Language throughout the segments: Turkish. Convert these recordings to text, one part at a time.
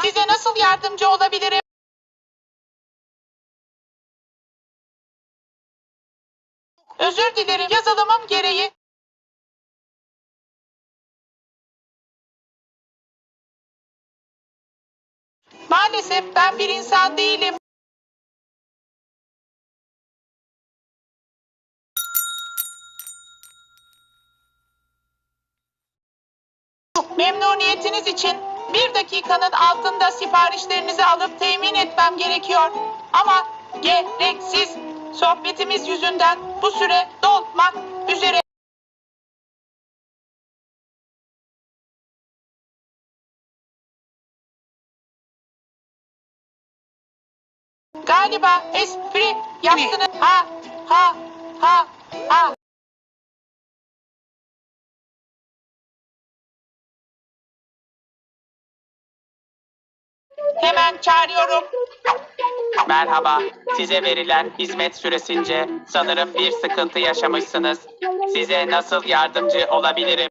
Şey, size nasıl yardımcı olabilirim? Özür dilerim, yazılımım gereği. Maalesef ben bir insan değilim. Memnuniyetiniz için bir dakikanın altında siparişlerinizi alıp temin etmem gerekiyor. Ama gereksiz sohbetimiz yüzünden bu süre dolmak üzere. Galiba espri yaptınız. Ha ha ha ha. Hemen çağırıyorum. Merhaba. Size verilen hizmet süresince sanırım bir sıkıntı yaşamışsınız. Size nasıl yardımcı olabilirim?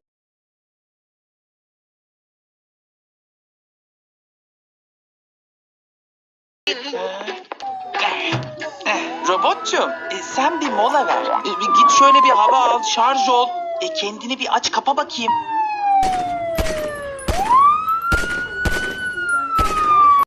Robotçum, e, sen bir mola ver. E, bir git şöyle bir hava al, şarj ol. E, kendini bir aç kapa bakayım.